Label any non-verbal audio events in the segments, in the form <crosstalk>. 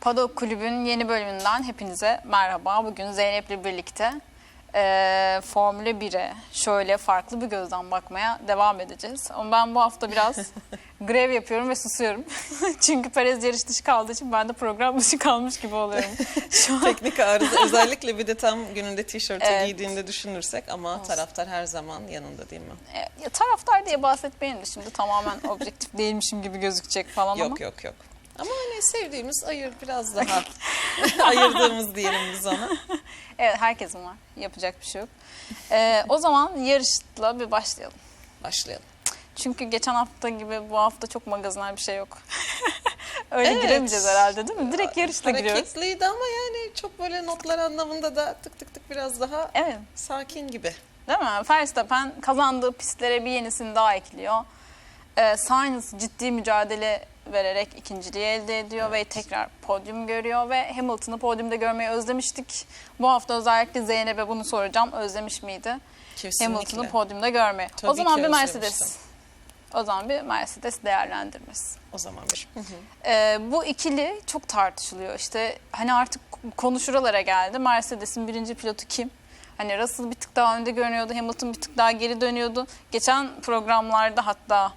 Padok Kulübü'nün yeni bölümünden hepinize merhaba. Bugün Zeynep'le birlikte eee Formula 1'e şöyle farklı bir gözden bakmaya devam edeceğiz. Ama ben bu hafta biraz <laughs> grev yapıyorum ve susuyorum. <laughs> Çünkü Perez yarış dışı kaldığı için ben de program dışı kalmış gibi oluyorum. <laughs> Şu an Teknik arıza özellikle bir de tam gününde tişörtü Evet. giydiğinde düşünürsek ama taraftar her zaman yanında değil mi? e, ya taraftar diye bahsetmeyelim de şimdi tamamen objektif değilmişim gibi gözükecek falan ama. Yok yok yok. Sevdiğimiz ayır biraz <laughs> daha <laughs> ayırdığımız diyelim biz ona. Evet herkesin var. Yapacak bir şey yok. Eee, o zaman yarışla bir başlayalım. Başlayalım. Çünkü geçen hafta gibi bu hafta çok magazinel bir şey yok. <laughs> Öyle Evet. giremeyeceğiz herhalde değil mi? Direkt yarışla giriyoruz. Hareketliydi ama yani çok böyle notlar anlamında da tık tık tık biraz daha Evet. sakin gibi. Değil mi? Verstappen kazandığı pistlere bir yenisini daha ekliyor. Ee, Sainz ciddi mücadele vererek ikinciliği elde ediyor ve tekrar podyum görüyor ve Hamilton'ı podyumda görmeyi özlemiştik. Bu hafta özellikle Zeynep'e bunu soracağım. Özlemiş miydi? Kesinlikle. Hamilton'ı podyumda görmeyi. Tabii o zaman bir. Mercedes. O zaman bir Mercedes değerlendirmesi. O zaman bir. Ee, bu ikili çok tartışılıyor. İşte hani artık konu şuralara geldi. Mercedes'in birinci pilotu kim? Hani Russell bir tık daha önde görünüyordu. Hamilton bir tık daha geri dönüyordu. Geçen programlarda hatta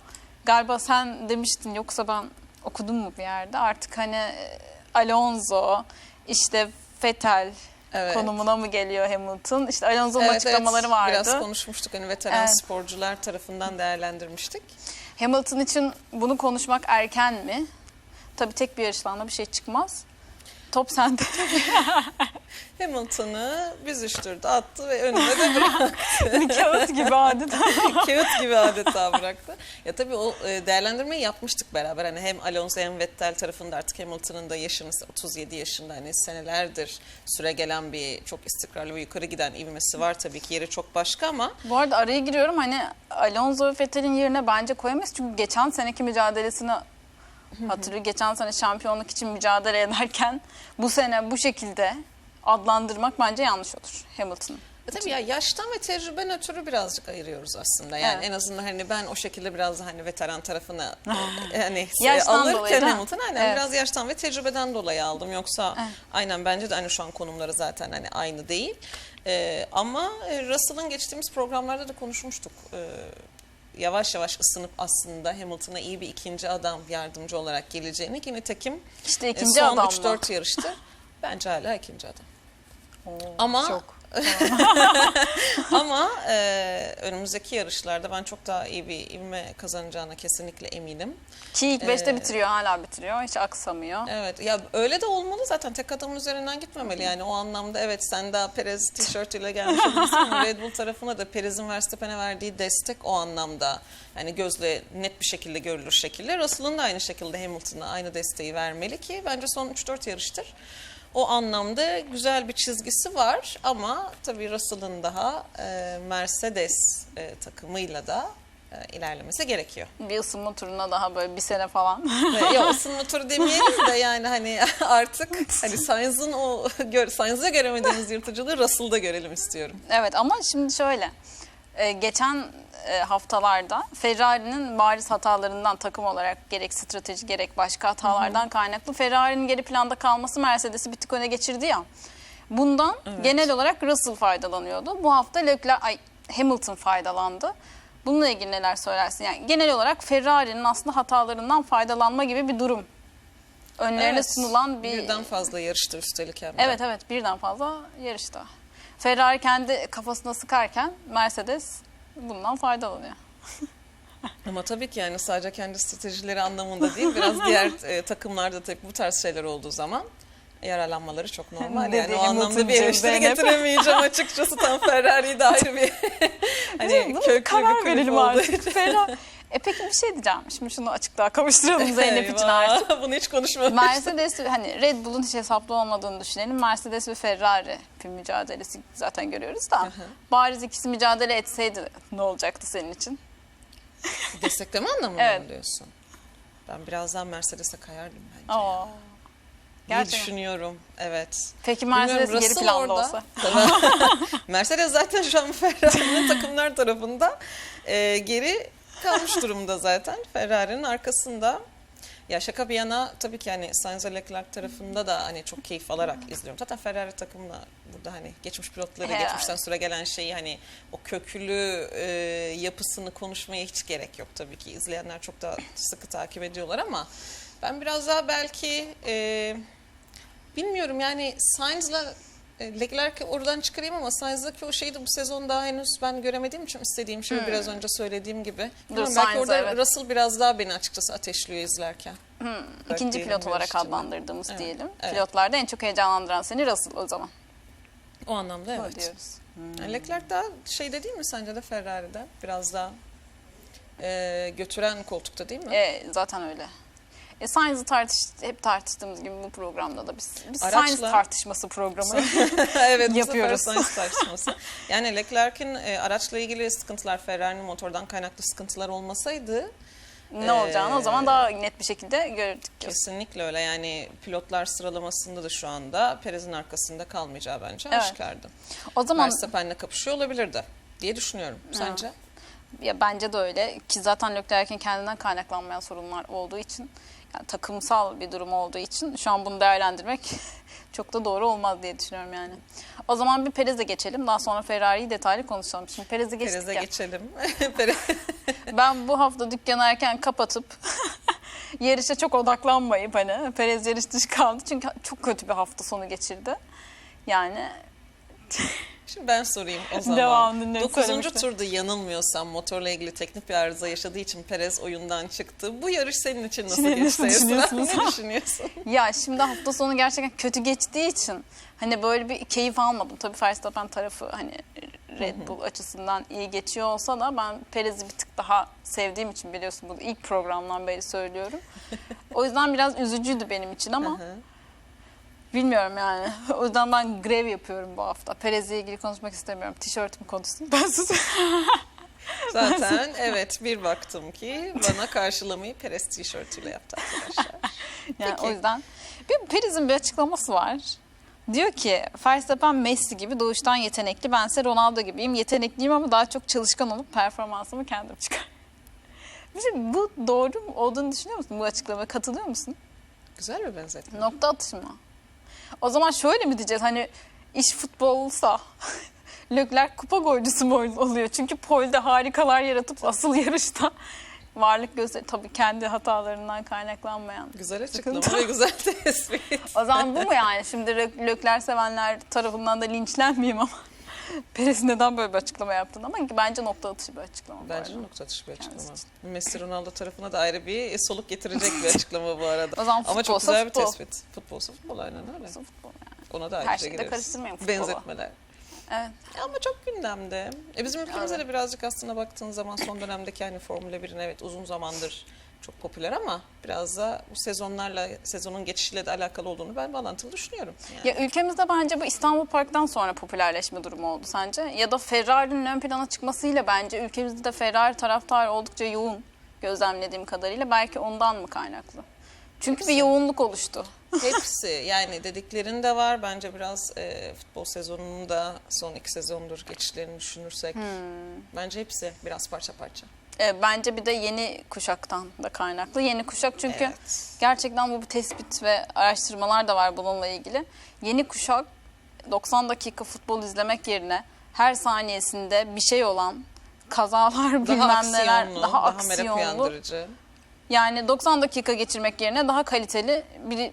galiba sen demiştin yoksa ben okudum mu bir yerde. Artık hani e, Alonso, işte Vettel Evet. konumuna mı geliyor Hamilton? İşte Alonso'nun Evet, açıklamaları evet. vardı. Biraz konuşmuştuk hani veteran Evet. sporcular tarafından değerlendirmiştik. Hamilton için bunu konuşmak erken mi? Tabii tek bir yarışlanma bir şey çıkmaz. Top sende. <laughs> Hamilton'ı büzüştürdü, attı ve önüne de <laughs> bıraktı. Kağıt gibi adeta. <laughs> Kağıt gibi adeta bıraktı. Ya tabii o e, değerlendirmeyi yapmıştık beraber. Hani hem Alonso hem Vettel tarafında artık Hamilton'ın da yaşını 37 yaşında hani senelerdir süre gelen bir çok istikrarlı ve yukarı giden ivmesi var tabii ki yeri çok başka ama Bu arada araya giriyorum hani Alonso ve Vettel'in yerine bence koyamayız. Çünkü geçen seneki mücadelesini hatırlıyor. Geçen sene şampiyonluk için mücadele ederken bu sene bu şekilde adlandırmak bence yanlış olur Hamilton'ı. E tabii ya yaştan ve tecrüben ötürü birazcık ayırıyoruz aslında. Yani Evet. en azından hani ben o şekilde biraz hani veteran tarafına <laughs> e, hani dolayı alırken da. Hamilton aynen Evet. biraz yaştan ve tecrübeden dolayı aldım. Yoksa Evet. aynen bence de hani şu an konumları zaten hani aynı değil. E, ama e, Russell'ın geçtiğimiz programlarda da konuşmuştuk. E, yavaş yavaş ısınıp aslında Hamilton'a iyi bir ikinci adam yardımcı olarak geleceğini. Yine tekim İşte e, ikinci son adam 3-4 yarıştı. <laughs> Bence hala ikinci adam. Ama Çok. <laughs> ama e, önümüzdeki yarışlarda ben çok daha iyi bir ivme kazanacağına kesinlikle eminim. Ki ilk beşte Ee, bitiriyor hala bitiriyor. Hiç aksamıyor. Evet ya öyle de olmalı zaten tek adamın üzerinden gitmemeli yani o anlamda evet sen daha Perez tişörtüyle gelmiş olabilirsin ama Red Bull tarafına da Perez'in Verstappen'e verdiği destek o anlamda yani gözle net bir şekilde görülür şekilde Russell'ın da aynı şekilde Hamilton'a aynı desteği vermeli ki bence son 3-4 yarıştır. O anlamda güzel bir çizgisi var ama tabii Russell'ın daha e, Mercedes e, takımıyla da e, ilerlemesi gerekiyor. Bir ısınma turuna daha böyle bir sene falan. Ya ısınma turu demeyelim de yani hani <laughs> artık hani Sainz'ın o gör, Sainz'da göremediğimiz yırtıcılığı Russell'da görelim istiyorum. Evet ama şimdi şöyle. e, geçen e, haftalarda Ferrari'nin bariz hatalarından takım olarak gerek strateji gerek başka hatalardan kaynaklı Ferrari'nin geri planda kalması Mercedes'i bir tık öne geçirdi ya. Bundan genel olarak Russell faydalanıyordu. Bu hafta Leclerc, ay, Hamilton faydalandı. Bununla ilgili neler söylersin? Yani genel olarak Ferrari'nin aslında hatalarından faydalanma gibi bir durum. Önlerine Evet, sunulan bir birden fazla yarıştı üstelik hem de. Evet evet birden fazla yarışta. Ferrari kendi kafasına sıkarken Mercedes bundan faydalanıyor. <laughs> Ama tabii ki yani sadece kendi stratejileri anlamında değil biraz diğer <laughs> e, takımlarda tabii bu tarz şeyler olduğu zaman yaralanmaları çok normal. Yani o anlamda bir eleştiri getiremeyeceğim <laughs> açıkçası tam Ferrari'yi de ayrı bir hani köklü bir karar verelim artık. Ferrari. E peki bir şey diyeceğim. Şimdi şunu açıklığa kavuşturalım Zeynep için artık. <laughs> Bunu hiç konuşmamıştık. Mercedes hani Red Bull'un hiç hesaplı olmadığını düşünelim. Mercedes ve Ferrari bir mücadelesi zaten görüyoruz da. Bariz ikisi mücadele etseydi ne olacaktı senin için? <laughs> Destekleme anlamında Evet. mı diyorsun? Ben birazdan Mercedes'e kayardım bence. Aa. İyi Gerçekten. düşünüyorum. Evet. Peki Bilmiyorum, Mercedes geri planda orada. olsa? <laughs> Mercedes zaten şu an Ferrari'nin takımlar tarafında e, geri kalmış durumda zaten. Ferrari'nin arkasında. Ya şaka bir yana tabii ki hani Sainz ve Leclerc tarafında da hani çok keyif alarak izliyorum. Zaten Ferrari takımla burada hani geçmiş pilotları, Herhalde. geçmişten süre gelen şeyi hani o köklü e, yapısını konuşmaya hiç gerek yok tabii ki. İzleyenler çok daha sıkı takip ediyorlar ama ben biraz daha belki e, bilmiyorum yani Sainz'la e, Leclerc'i oradan çıkarayım ama Sainz'daki o şeyi de bu sezon daha henüz ben göremediğim için istediğim şey biraz önce söylediğim gibi. Bilmiyorum, belki orada evet. Russell biraz daha beni açıkçası ateşliyor izlerken. İkinci diyelim pilot olarak adlandırdığımız Evet, diyelim. evet. Pilotlarda en çok heyecanlandıran seni Russell o zaman. O anlamda evet. diyoruz. Yani Leclerc daha şeyde değil mi sence de Ferrari'de? Biraz daha e, götüren koltukta değil mi? E, zaten öyle. E, Sainz'ı tartış, hep tartıştığımız gibi bu programda da biz, biz Araçla- Sainz tartışması programı <laughs> evet Yapıyoruz. Sainz <laughs> tartışması. Yani Leclerc'in e, araçla ilgili sıkıntılar, Ferrari'nin motordan kaynaklı sıkıntılar olmasaydı ne olacağını o Ee, zaman daha net bir şekilde gördük. kesinlikle öyle. Yani pilotlar sıralamasında da şu anda Perez'in arkasında kalmayacağı bence Evet. aşikardı. O zaman Verstappen'le kapışıyor olabilirdi diye düşünüyorum. Sence? ya bence de öyle ki zaten Leclerc'in kendinden kaynaklanmayan sorunlar olduğu için yani takımsal bir durum olduğu için şu an bunu değerlendirmek <laughs> çok da doğru olmaz diye düşünüyorum yani. O zaman bir Perez'e geçelim. Daha sonra Ferrari'yi detaylı konuşalım. Şimdi Perez'e geçtik Perez'e geçelim. <laughs> <laughs> Ben bu hafta dükkanı erken kapatıp yarışa çok odaklanmayıp hani Perez yarış dışı kaldı. Çünkü çok kötü bir hafta sonu geçirdi. Yani Şimdi ben sorayım o zaman. Devamını ne 9. söylemiştin? turda yanılmıyorsam motorla ilgili teknik bir arıza yaşadığı için Perez oyundan çıktı. Bu yarış senin için nasıl Şimdi geçti? nasıl düşünüyorsunuz? Ne düşünüyorsun? <laughs> ya şimdi hafta sonu gerçekten kötü geçtiği için hani böyle bir keyif almadım. Tabii Verstappen tarafı hani Red Bull açısından iyi geçiyor olsa da ben Perez'i bir tık daha sevdiğim için biliyorsun bunu ilk programdan beri söylüyorum. <laughs> o yüzden biraz üzücüydü benim için ama Hı hı. Bilmiyorum yani. <laughs> O yüzden ben grev yapıyorum bu hafta. Perez'le ilgili konuşmak istemiyorum. Tişörtüm konuşsun. Ben sus. <laughs> Zaten evet bir baktım ki bana karşılamayı Perez tişörtüyle yaptı arkadaşlar. <laughs> Yani Peki. o yüzden bir Perez'in bir açıklaması var. Diyor ki Verstappen Messi gibi doğuştan yetenekli. Bense Ronaldo gibiyim. Yetenekliyim ama daha çok çalışkan olup performansımı kendim çıkar. Şey, bu doğru mu olduğunu düşünüyor musun bu açıklamaya? Katılıyor musun? Güzel bir benzetme. Nokta atışı mı? O zaman şöyle mi diyeceğiz hani iş futbolsa <laughs> Leclerc kupa golcüsü mü oluyor? Çünkü polde harikalar yaratıp asıl yarışta <laughs> varlık gösteri tabii kendi hatalarından kaynaklanmayan. Güzel açıklama ve güzel tespit. <laughs> O zaman bu mu yani? Şimdi Le- Leclerc sevenler tarafından da linçlenmeyeyim ama <laughs> Perez neden böyle bir açıklama yaptın ama bence nokta atışı bir açıklama. Bence arada. nokta atışı bir açıklama. Messi Ronaldo tarafına da ayrı bir soluk getirecek bir <laughs> açıklama bu arada. O zaman Ama çok futbolsa güzel futbol. bir tespit. Futbolsa futbol aynen öyle. Nasıl futbol yani? Ona da Her ayrıca şeyi de gireriz. karıştırmayın futbola. Benzetmeler. Evet. Ama çok gündemde. E bizim ülkemizde Evet. de birazcık aslında baktığın zaman son dönemdeki hani Formula 1'in evet uzun zamandır çok popüler ama biraz da bu sezonlarla, sezonun geçişiyle de alakalı olduğunu ben bağlantılı düşünüyorum. Yani. Ya ülkemizde bence bu İstanbul Park'tan sonra popülerleşme durumu oldu sence? Ya da Ferrari'nin ön plana çıkmasıyla bence ülkemizde de Ferrari taraftarı oldukça yoğun gözlemlediğim kadarıyla. Belki ondan mı kaynaklı? Çünkü bir yoğunluk oluştu. Hepsi yani dediklerin de var. Bence biraz e, futbol sezonunun da son iki sezondur geçişlerini düşünürsek. Hmm. Bence hepsi biraz parça parça. E, bence bir de yeni kuşaktan da kaynaklı. Yeni kuşak çünkü Evet. gerçekten bu bir tespit ve araştırmalar da var bununla ilgili. Yeni kuşak 90 dakika futbol izlemek yerine her saniyesinde bir şey olan kazalar <laughs> Daha bilmem neler daha, daha, merak aksiyonlu. uyandırıcı. Yani 90 dakika geçirmek yerine daha kaliteli bir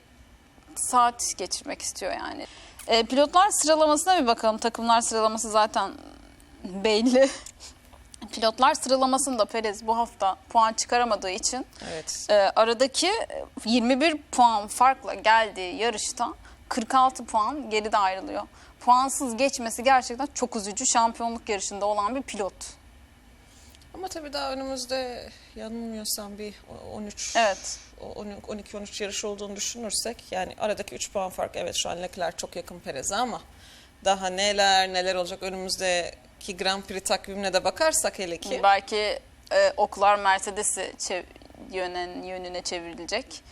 saat geçirmek istiyor yani. E, pilotlar sıralamasına bir bakalım. Takımlar sıralaması zaten belli. <laughs> Pilotlar sıralamasında Perez bu hafta puan çıkaramadığı için Evet. e, aradaki 21 puan farkla geldiği yarışta 46 puan geride ayrılıyor. Puansız geçmesi gerçekten çok üzücü. Şampiyonluk yarışında olan bir pilot. Ama tabii daha önümüzde yanılmıyorsam bir 13 Evet. 12-13 yarış olduğunu düşünürsek yani aradaki 3 puan fark evet şu an Leclerc çok yakın Perez'e ama daha neler neler olacak önümüzdeki Grand Prix takvimine de bakarsak hele ki Belki e, oklar Mercedes'i yönen yönüne çevrilecek.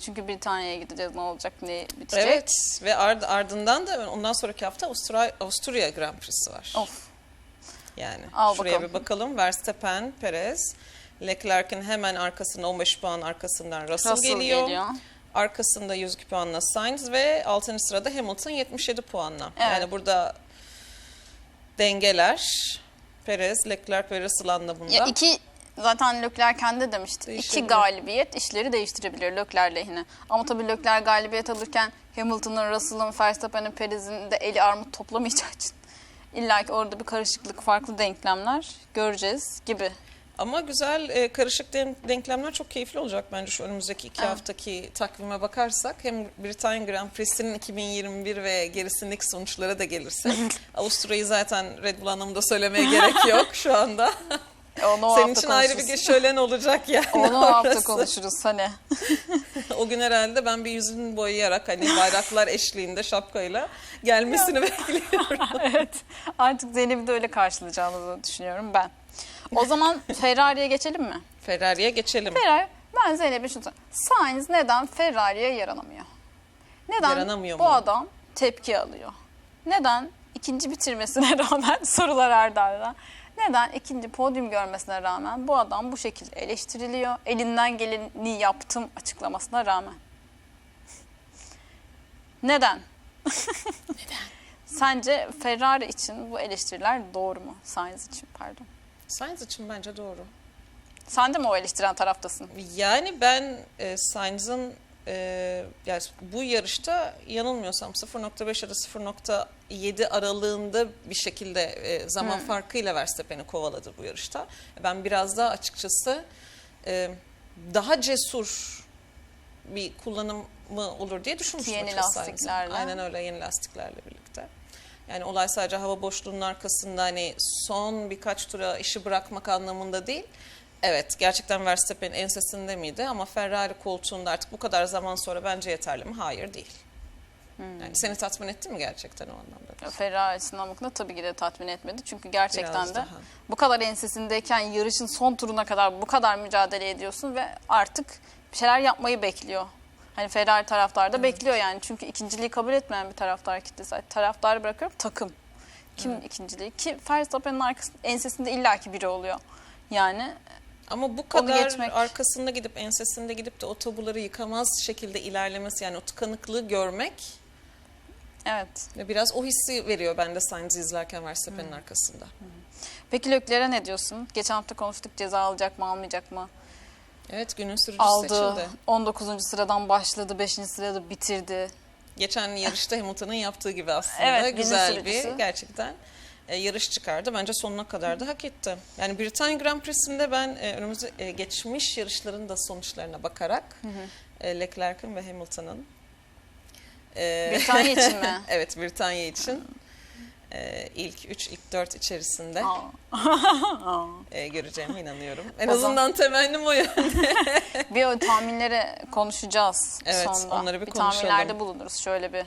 Çünkü Britanya'ya gideceğiz ne olacak ne bitecek. evet ve ard, ardından da ondan sonraki hafta Avusturya, Avusturya Grand Prix'si var. Of. Yani Al şuraya bakalım. bir bakalım. Verstappen, Perez, Leclerc'in hemen arkasında 15 puan arkasından Russell, Russell geliyor. geliyor. Arkasında 102 puanla Sainz ve 6. sırada Hamilton 77 puanla. Evet. Yani burada dengeler Perez, Leclerc ve Russell anlamında. Ya iki zaten Leclerc kendi demişti. İki Değişebilir. galibiyet işleri değiştirebilir Leclerc lehine. Ama tabii Leclerc galibiyet alırken Hamilton'ın, Russell'ın, Verstappen'in, Perez'in de eli armut toplamayacağı için illa ki orada bir karışıklık, farklı denklemler göreceğiz gibi. Ama güzel e, karışık den- denklemler çok keyifli olacak bence şu önümüzdeki iki Evet. haftaki takvime bakarsak. Hem Britanya Grand Prix'sinin 2021 ve gerisindeki sonuçlara da gelirse. Avusturya'yı zaten Red Bull anlamında söylemeye gerek yok şu anda. <laughs> Onu o Senin hafta için ayrı bir şölen olacak yani. Onu o hafta konuşuruz hani. <laughs> O gün herhalde ben bir yüzünü boyayarak hani bayraklar eşliğinde şapkayla gelmesini <laughs> bekliyorum. evet. Artık Zeynep'i de öyle karşılayacağımızı düşünüyorum ben. O zaman <laughs> Ferrari'ye geçelim mi? Ferrari'ye geçelim. Ferrari, ben Zeynep'e şunu. Sainz neden Ferrari'ye yaranamıyor? Neden Yaranamıyor bu mu? adam tepki alıyor? Neden ikinci bitirmesine rağmen sorular ardı ardına, Neden ikinci podyum görmesine rağmen bu adam bu şekilde eleştiriliyor? Elinden geleni yaptım açıklamasına rağmen. Neden? Neden? <laughs> Sence Ferrari için bu eleştiriler doğru mu? Sainz için pardon. Sainz için bence doğru. Sen de mi o eleştiren taraftasın? Yani ben e, Sainz'ın e, yani bu yarışta yanılmıyorsam 0.5 ya da 0.7 aralığında bir şekilde e, zaman farkıyla Verstappen'i kovaladı bu yarışta. Ben biraz daha açıkçası e, daha cesur bir kullanımı olur diye düşünmüştüm Yeni lastiklerle. Aynen öyle yeni lastiklerle birlikte. Yani olay sadece hava boşluğunun arkasında hani son birkaç tura işi bırakmak anlamında değil. Evet gerçekten Verstappen ensesinde miydi ama Ferrari koltuğunda artık bu kadar zaman sonra bence yeterli mi? Hayır değil. Hmm. Yani seni tatmin etti mi gerçekten o anlamda? Ferrari sınavında tabii ki de tatmin etmedi. Çünkü gerçekten Biraz de daha. bu kadar ensesindeyken yarışın son turuna kadar bu kadar mücadele ediyorsun ve artık bir şeyler yapmayı bekliyor. Hani Ferrari taraftar da bekliyor yani. Çünkü ikinciliği kabul etmeyen bir taraftar kitlesi. Taraftarı bırakıyorum takım. Kim ikinciliği? Ki Verstappen'in arkasında, ensesinde illaki biri oluyor. Yani Ama bu kadar geçmek- arkasında gidip ensesinde gidip de o tabuları yıkamaz şekilde ilerlemesi yani o tıkanıklığı görmek evet. ve biraz o hissi veriyor bende Sainz'i izlerken Verstappen'in Hmm. arkasında. Peki Leclerc'e ne diyorsun? Geçen hafta konuştuk ceza alacak mı almayacak mı? Evet günün sürücüsü Aldı. seçildi. 19. sıradan başladı. 5. sırada bitirdi. Geçen yarışta Hamilton'ın yaptığı gibi aslında Evet, güzel bir gerçekten e, yarış çıkardı. Bence sonuna kadar da hak etti. Yani Britanya Grand Prix'sinde ben e, önümüzde e, geçmiş yarışların da sonuçlarına bakarak e, Leclerc'in ve Hamilton'ın e, Britanya <laughs> için mi? evet Britanya için e, ilk 3 ilk 4 içerisinde <laughs> e, göreceğime inanıyorum. En O azından temennim o yönde. <laughs> Bir o tahminlere konuşacağız Evet, sonunda. onları bir bir konuşalım. tahminlerde bulunuruz. Şöyle bir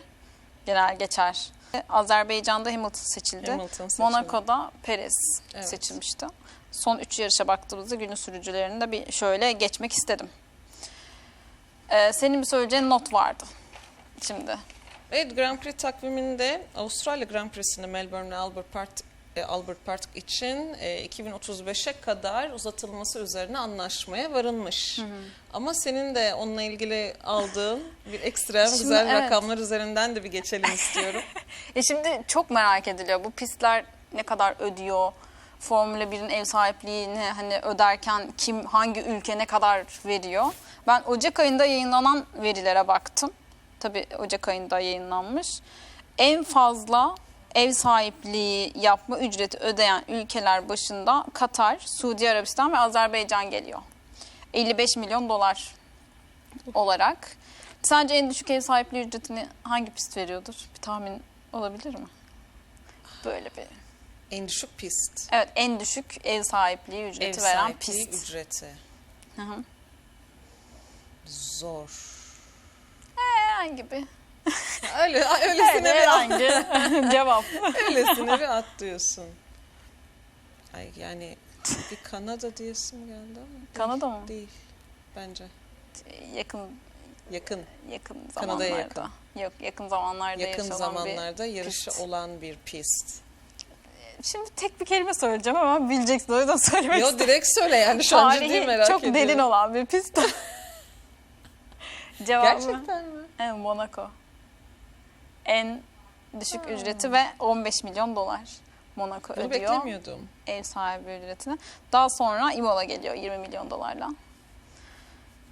genel geçer. Azerbaycan'da Hamilton seçildi. Hamilton seçildi. Monaco'da Perez Evet. seçilmişti. Son üç yarışa baktığımızda günün sürücülerini de bir şöyle geçmek istedim. Ee, senin bir söyleyeceğin not vardı. Şimdi. Evet Grand Prix takviminde Avustralya Grand Prix'sinde Melbourne ve Albert Park, e, Albert Park için e, 2035'e kadar uzatılması üzerine anlaşmaya varılmış. Ama senin de onunla ilgili aldığın bir ekstra Şimdi güzel evet. rakamlar üzerinden de bir geçelim istiyorum. <laughs> E şimdi çok merak ediliyor. Bu pistler ne kadar ödüyor? Formula 1'in ev sahipliğini hani öderken kim hangi ülke ne kadar veriyor? Ben Ocak ayında yayınlanan verilere baktım. Tabii Ocak ayında yayınlanmış. En fazla ev sahipliği yapma ücreti ödeyen ülkeler başında Katar, Suudi Arabistan ve Azerbaycan geliyor. 55 milyon dolar olarak. Sence en düşük ev sahipliği ücretini hangi pist veriyordur? Bir tahmin olabilir mi? Böyle bir. en düşük pist. Evet en düşük ev sahipliği Ev ücreti veren sahipliği pist. ücreti. Hı hı. Zor. Herhangi bir. Öyle, Evet, öylesine, bir at, herhangi <laughs> cevap. öylesine bir at diyorsun. Ay yani bir Kanada diyesim geldi ama Kanada mı? değil bence. Yakın Yakın. yakın Kanada'ya zamanlarda. yakın. Yok yakın zamanlarda yakın zamanlarda bir yarışı pist. olan bir pist. Şimdi tek bir kelime söyleyeceğim ama bileceksin o yüzden <laughs> söylemek Yo direkt söyle yani şu an ciddi merak çok ediyorum. derin olan bir pist. <laughs> Cevabı Gerçekten mi? Evet, Monaco. En düşük ücreti ve 15 milyon dolar. Monaco Bunu ödüyor beklemiyordum. ev sahibi ücretini. Daha sonra Imola geliyor 20 milyon dolarla.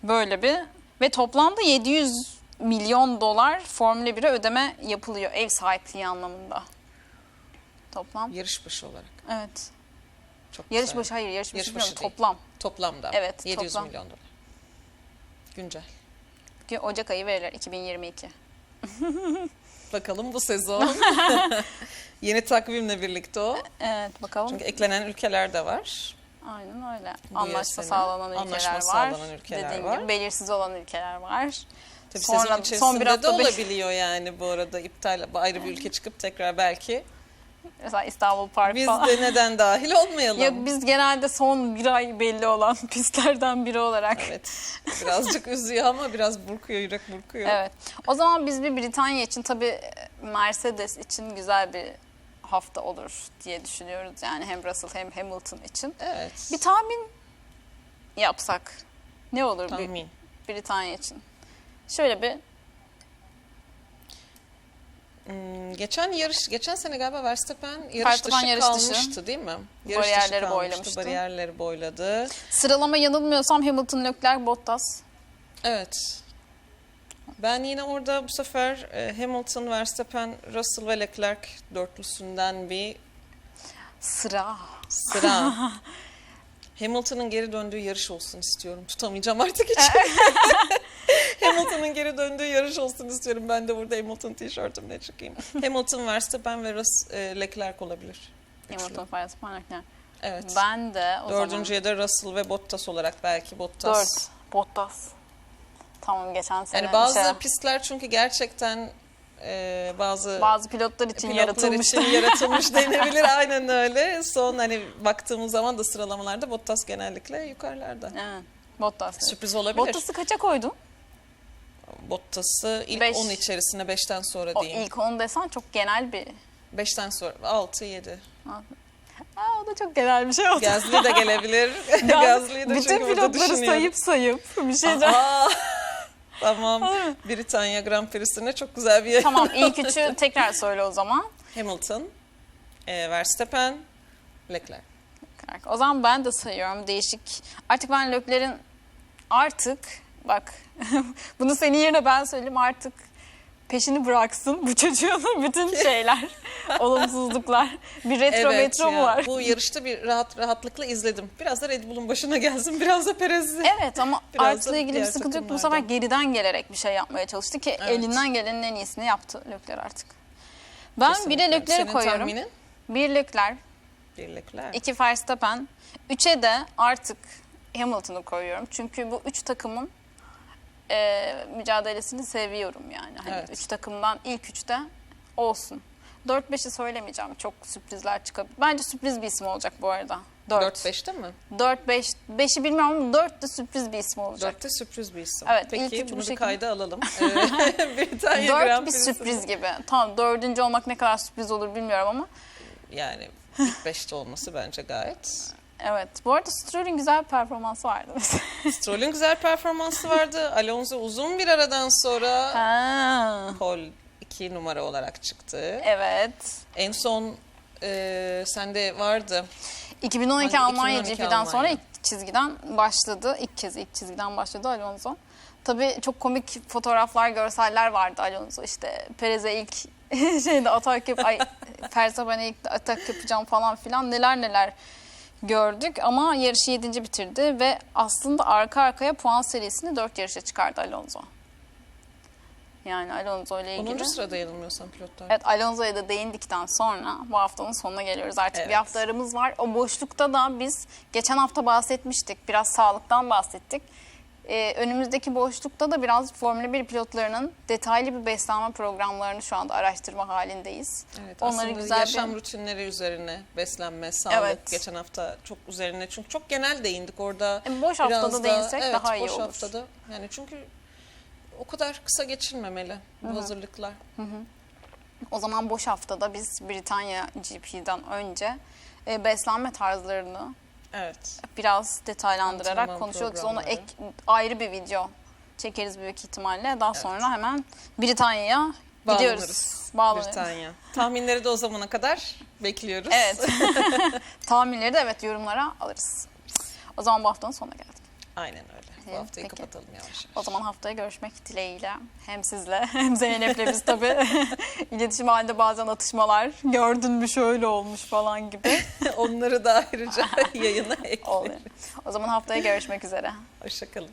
Böyle bir ve toplamda 700 milyon dolar Formula 1'e ödeme yapılıyor ev sahipliği anlamında. Toplam. Yarış başı olarak. Evet. Çok Yarış güzel. başı hayır yarış başı, Yarış başı değil. toplam. Toplamda. Evet, 700 toplam. milyon dolar. Güncel. Ki Ocak ayı verirler 2022. <laughs> Bakalım bu sezon. <laughs> Yeni takvimle birlikte o. Evet bakalım. Çünkü eklenen ülkeler de var. Aynen öyle. Bu Anlaşma yasene sağlanan ülkeler anlaşma var. sağlanan ülkeler Dediğin var. gibi belirsiz olan ülkeler var. Tabii Sonra- sezon son içerisinde bir de hafta beş- olabiliyor yani bu arada iptal ayrı bir ülke çıkıp tekrar belki. Mesela İstanbul Park Biz falan. de neden dahil olmayalım? Ya biz genelde son bir ay belli olan <laughs> pistlerden biri olarak. Evet. Birazcık üzüyor ama biraz burkuyor, yürek burkuyor. Evet. O zaman biz bir Britanya için tabii Mercedes için güzel bir hafta olur diye düşünüyoruz. Yani hem Russell hem Hamilton için. Evet. Bir tahmin yapsak ne olur bir tahmin. Britanya için? Şöyle bir Hmm, geçen yarış, geçen sene galiba Verstappen yarış Verstappen dışı yarış dışı. kalmıştı değil mi? Yarış dışı Bariyerleri boylamıştı. Bariyerleri boyladı. sıralama yanılmıyorsam Hamilton, Leclerc, Bottas. Evet. Ben yine orada bu sefer e, Hamilton, Verstappen, Russell ve Leclerc dörtlüsünden bir Sıra. sıra. <laughs> Hamilton'ın geri döndüğü yarış olsun istiyorum. Tutamayacağım artık hiç. <laughs> <laughs> Hamilton'ın geri döndüğü yarış olsun istiyorum. Ben de burada Hamilton tişörtümle çıkayım. <laughs> Hamilton, Verstappen ve Rus, e, Leclerc olabilir. Hamilton, Verstappen, Leclerc. Evet. Ben de o Dördüncüye de Russell ve Bottas olarak belki zaman Bottas. 4. Bottas. Tamam geçen sene. Yani bazı şey- pistler çünkü gerçekten e, bazı bazı pilotlar için pilotlar yaratılmış. için yaratılmış <laughs> denebilir. Aynen öyle. Son hani baktığımız zaman da sıralamalarda Bottas genellikle yukarılarda. Evet. Bottas. Sürpriz olabilir. Bottas'ı kaça koydun? Bottas'ı ilk Beş. 10 içerisinde 5'ten sonra O diyeyim. ilk 10 desen çok genel bir... 5'ten sonra 6 7. Aa, o da çok genel bir şey oldu. Gazli de gelebilir. Ben Gazli'yi de bütün çünkü burada pilotları düşünüyorum. sayıp sayıp bir şey diyeceğim. Aa, <laughs> tamam. Britanya Grand Prix'sine çok güzel bir yer. Tamam <laughs> ilk üçü tekrar söyle o zaman. Hamilton, e, Verstappen, Leclerc. O zaman ben de sayıyorum değişik. Artık ben Lökler'in artık bak <laughs> bunu senin yerine ben söyleyeyim artık peşini bıraksın bu çocuğun <laughs> bütün şeyler, <laughs> olumsuzluklar. Bir retro metro mu var? Bu yarışta bir rahat rahatlıkla izledim. Biraz da Red Bull'un başına gelsin, biraz da Perez'i. Evet ama da ilgili bir sıkıntı yok. Bu sefer geriden gelerek bir şey yapmaya çalıştı ki Evet. elinden gelenin en iyisini yaptı Lökler artık. Ben bir Kesinlikle. de Lökler'i koyuyorum. tahminin? Bir Lökler, Bir Leclerc. iki Verstappen, üçe de artık Hamilton'ı koyuyorum. Çünkü bu üç takımın e, mücadelesini seviyorum yani. Hani Evet. üç takımdan ilk üçte olsun. 4-5'i söylemeyeceğim. Çok sürprizler çıkabilir. Bence sürpriz bir isim olacak bu arada. 4. 4-5'te mi? 4-5. 5'i bilmiyorum ama 4 de sürpriz bir isim olacak. 4'te sürpriz bir isim. Evet, ilk Peki bu bunu şekilde. kayda alalım. <laughs> Ee, <laughs> Britanya 4 Grand bir sürpriz gibi. Tamam dördüncü olmak ne kadar sürpriz olur bilmiyorum ama. Yani ilk 5'te olması bence gayet. Evet. Bu arada Stroll'ün güzel bir performansı vardı. <laughs> Stroll'ün güzel performansı vardı. Alonso uzun bir aradan sonra ha. pole 2 numara olarak çıktı. Evet. En son e, sende vardı. 2012 Hangi? Almanya 2012 GP'den sonra ilk çizgiden başladı. İlk kez ilk çizgiden başladı Alonso. Tabii çok komik fotoğraflar, görseller vardı Alonso. İşte Perez'e ilk <laughs> şeyde atak yap, ay Verstappen'e ilk atak yapacağım falan filan neler neler gördük. Ama yarışı 7. bitirdi ve aslında arka arkaya puan serisini 4 yarışa çıkardı Alonso. Yani Alonso ile ilgili. 10. sırada yanılmıyorsam pilotlar. Evet Alonso'ya da değindikten sonra bu haftanın sonuna geliyoruz. Artık Evet. bir hafta aramız var. O boşlukta da biz geçen hafta bahsetmiştik. Biraz sağlıktan bahsettik. Ee, önümüzdeki boşlukta da biraz Formula 1 pilotlarının detaylı bir beslenme programlarını şu anda araştırma halindeyiz. Evet, Onları güzel yaşam bir... rutinleri üzerine beslenme, sağlık Evet. geçen hafta çok üzerine çünkü çok genel değindik orada. E, boş haftada değinsek evet, daha iyi boş olur. haftada yani çünkü o kadar kısa geçilmemeli bu hazırlıklar. O zaman boş haftada biz Britanya GP'den önce e, beslenme tarzlarını Evet. biraz detaylandırarak Antrenman konuşuyoruz. Onu programları. ek ayrı bir video çekeriz büyük ihtimalle. Daha sonra hemen Britanya'ya gidiyoruz. Bağlanırız. Bağlanıyoruz. Britanya. Tahminleri de o zamana kadar bekliyoruz. Evet. <laughs> Tahminleri de evet yorumlara alırız. O zaman bu haftanın sonuna geldik. Aynen öyle. Bu haftayı peki. kapatalım yavaş yavaş. O zaman haftaya görüşmek dileğiyle. Hem sizle <laughs> hem Zeynep'le biz tabii <laughs> iletişim halinde bazen atışmalar. Gördün mü şöyle olmuş falan gibi <laughs> Onları da ayrıca yayına ekleriz. O zaman haftaya görüşmek üzere. Hoşçakalın.